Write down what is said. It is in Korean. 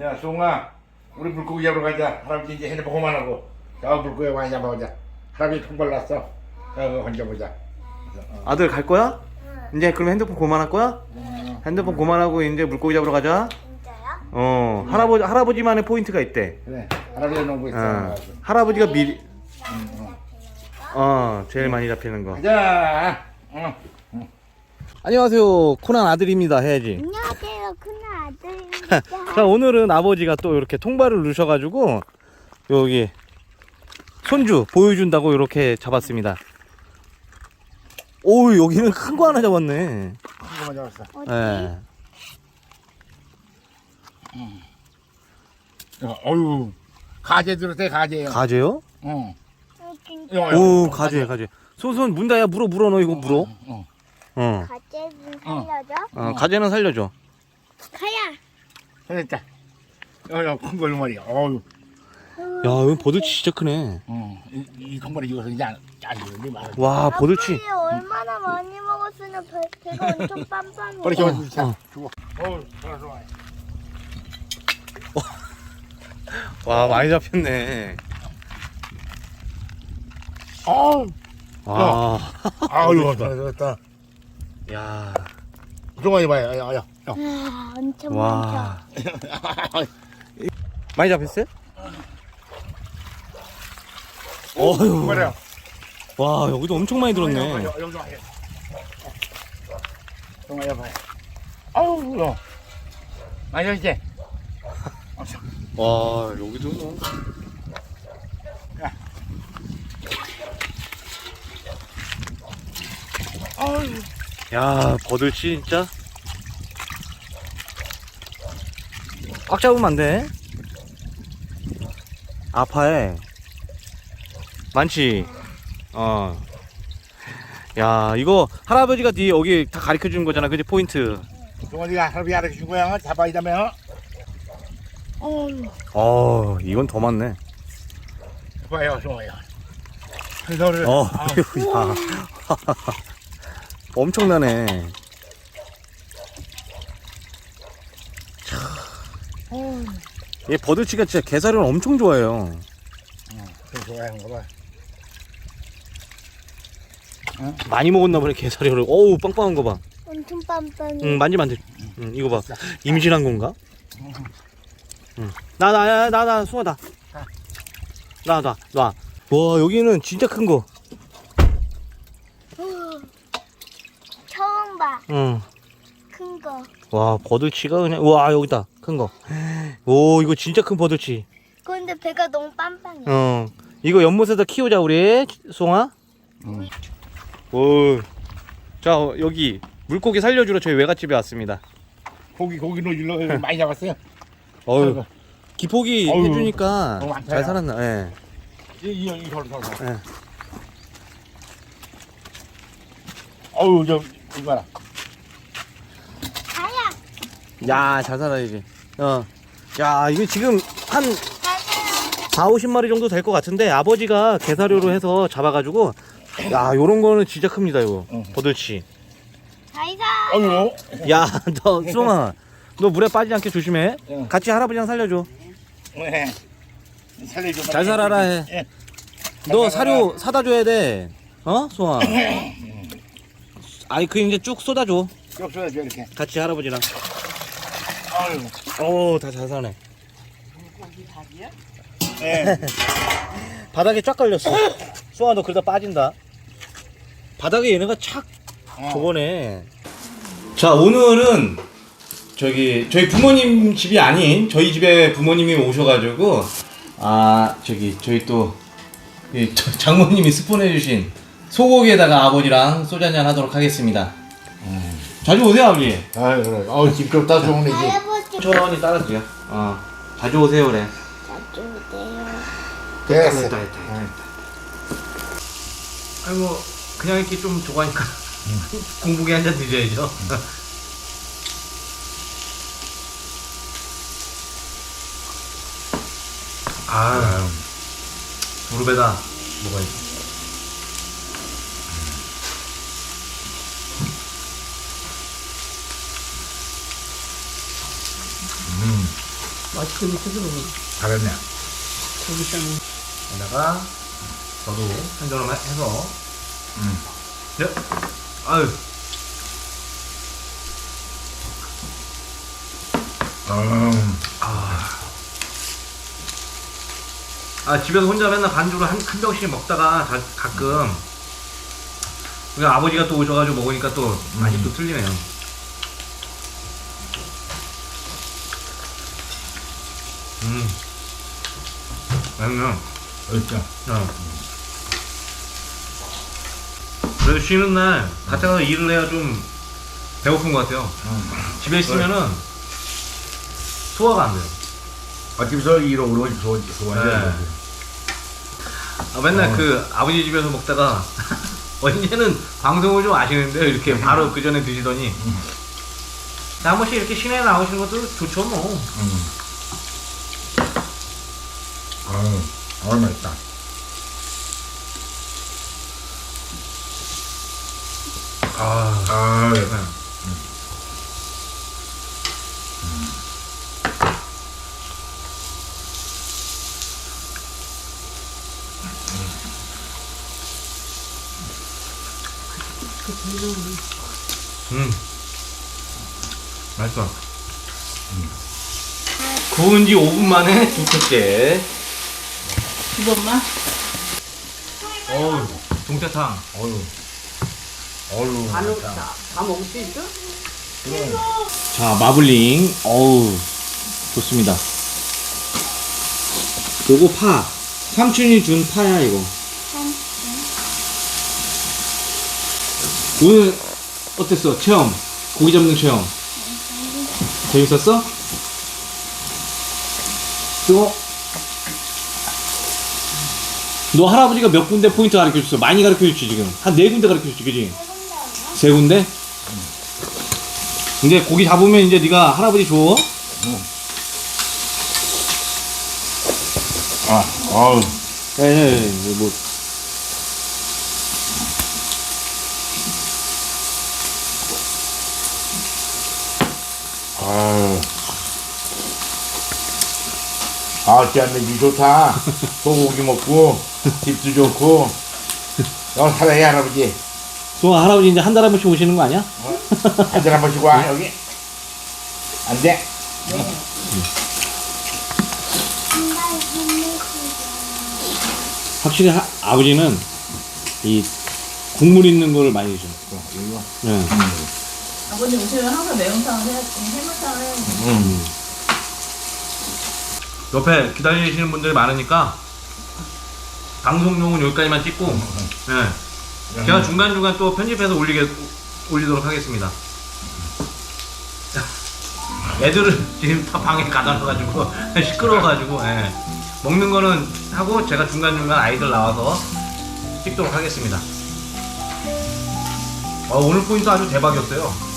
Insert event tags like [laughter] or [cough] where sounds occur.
야, 송아, 우리 물고기 잡으러 가자. 할아버지 이제 핸드폰 그만하고. 저 물고기 많이 잡아보자. 할아버지 통발 났어. 자, 그거 건져보자. 아들 갈 거야? 이제 그럼 핸드폰 그만할 거야? 핸드폰 그만하고 이제 물고기 잡으러 가자. 진짜요? 어 할아버지 할아버지만의 포인트가 있대. 그래, 할아버지 농구 있어. 어, 할아버지가 미리. 어 제일 많이 잡히는 거. 가자. 응. 안녕하세요 코난 아들입니다 해야지. 안녕하세요, 큰. [laughs] 자 오늘은 아버지가 또 이렇게 통발을 누셔가지고 여기 손주 보여준다고 이렇게 잡았습니다. 오 여기는 큰 거 하나 잡았네. 한거만 잡았어. 어디? 예. 야, 어유, 가재 들었대 가재요. 가재요? 응. 어, 진짜 야, 야, 오 가재 가재. 손손 문다야 물어 물어 너 이거 물어. 응. 어. 가재 좀 살려줘. 어 가재는 살려줘. 가야. 됐다. 야, 야, 큰 걸로 말이야. 어유. 야 여기 버들치 진짜 크네. 응. 이, 이 큰거리 이거서 이제 안, 안 되는데 말. 와 버들치. 아빠이 얼마나 많이 먹었으면 배, 배가 엄청 빰빰해. 빨리 어. 어. 주고. 어우, 좋아, 좋아. [laughs] 와 많이 잡혔네. 어우, 와. 아유, 좋다, 좋다. [laughs] 야. 좀 해봐요, 야, 야, 야. 아, 엄청 많죠. 와. 많이 잡혔어요? 어휴. 와 여기도 엄청 많이 들었네. [laughs] 여기 좀 해. 해봐요. 아우, 야. 많이 이제. 와 여기도 뭐. 아우, 야 버들치 진짜. 꽉 잡으면 안 돼. 아파해. 많지. 어. 야 이거 할아버지가 네 여기 다 가르쳐 준 거잖아, 그지 포인트. 종아리가 할아버지 알아서 준 거야. 잡아야 되면. 어, 어 이건 더 많네. 봐요, 종아리. 너를. 어, 아, 야. 엄청나네. 얘 버들치가 진짜 게사료를 엄청 좋아해요. 좀 좋아하는 거 봐. 많이 먹었나 보네 게사료를. 어우 빵빵한 거 봐. 엄청 빰빰해. 응 만지 만지. 응 이거 봐. 임신한 건가? 응. 나나 나 나나 수아다. 나나 나. 와 여기는 진짜 큰 거. 처음 봐, 응. 큰 거. 와 버들치가 그냥 와 여기다 큰 거. 오 이거 진짜 큰 버들치. 근데 배가 너무 빰빰해. 어 이거 연못에다 키우자 우리 송아. 응. 오. 자 어, 여기 물고기 살려주러 저희 외갓집에 왔습니다. 고기, 고기 노질러 많이 잡았어요. [laughs] 어유 기포기 어휴. 해주니까 잘 야. 살았나. 예. 이, 이, 이, 서로, 서로. 예. 어우, 저, 이거 봐라. 가야. 야 잘 살아야지. 어. 야 이거 지금 한 가야. 4, 50마리 정도 될 것 같은데 아버지가 개사료로 해서 잡아가지고 야 요런 거는 진짜 큽니다 이거 응. 버들치. 가이사. 어유. 야 너 수홍아 너 물에 빠지지 않게 조심해. 응. 같이 할아버지랑 살려줘. 네. 살려줘. 잘 살아라 해. 예. 너 사료 사다 줘야 돼. 어, 수아? 아니 그 이제 쭉 쏟아줘. 쭉 쏟아줘, 이렇게. 같이 할아버지랑. 아유. 오, 다잘 사네. 예. [laughs] 바닥에 쫙 걸렸어. 수아 너 그러다 빠진다. 바닥에 얘네가 착 어. 저거네. 자 오늘은 저기 저희 부모님 집이 아닌 저희 집에 부모님이 오셔가지고 아 저기 저희 또이 장모님이 스폰해주신 소고기에다가 아버지랑 소주 한잔 하도록 하겠습니다. 자주 오세요 아버지. 아유, 그래. 어우, 집좀 따주네, 이제. 할아버지 천천히 따라주세요. 어 자주 오세요 그래. 놔주세요. 됐어. 됐다, 됐다, 아이고 그냥 이렇게 좀 좋아하니까 [laughs] 공복에 한 잔 드셔야죠. [laughs] 아 무릎에다 먹어야지. 맛있게 먹어서 잘했네. 고기 쌈 여기다가 저도 한 점을 해서 음. 네. 아유 음. 아 집에서 혼자 맨날 반주를 한, 한 병씩 먹다가 자- 가끔 우리 아버지가 또 오셔가지고 먹으니까 또 맛이 또 틀리네요 음 맛있네요 어있죠? 어. 그래도 쉬는 날 같이 가서 일을 해야 좀 배고픈 것 같아요 집에 있으면은 소화가 안 돼요 아, 집에서 일을 오래 소, 소원이 네. 아, 맨날 어. 그 아버지 집에서 먹다가 [laughs] 언제는 방송을 좀 아시는데 이렇게 바로 그 전에 드시더니 한 번씩 이렇게 시내에 나오시는 것도 좋죠 뭐. 음. 아유, 맛있다. 아, 아, 네. 음, 맛있어. 구운 지 5분 만에 두 컵째. 두 번만 어우, 동태탕. 어유. 다, 먹- 다, 다 먹을 수 있어? 자, 마블링. 어우, 좋습니다. 요거 파. 삼촌이 준 파야, 이거. 오늘 어땠어? 체험. 고기 잡는 체험. 재밌었어? 뜨거? 너 할아버지가 몇 군데 포인트 가르쳐 줬어? 많이 가르쳐 줬지, 지금. 한 네 군데 가르쳐 줬지, 그지? 세 군데? 이제 고기 잡으면 이제 네가 할아버지 줘. 아, 아우. 예, 뭐. 아, 진짜 이 좋다. 소고기 먹고, 집도 좋고. 너 사랑해, 할아버지. 또 할아버지 이제 한 달에 한 번씩 오시는 거 아니야? 한잔 한 번씩 와, 여기. 안 돼? 확실히 하- 아버지는 이 국물 있는 거를 많이 드셔. 이거. 예. 아버님 오시면 항상 매운탕을 해야지 해물탕을 해야지 음. 옆에 기다리시는 분들이 많으니까 방송용은 여기까지만 찍고, 예. 제가 중간중간 또 편집해서 올리게, 올리도록 하겠습니다. 애들은 지금 다 방에 가다 놔가지고 [laughs] 시끄러워가지고 예. 먹는 거는 하고 제가 중간중간 아이들 나와서 찍도록 하겠습니다. 어, 오늘 포인트 아주 대박이었어요.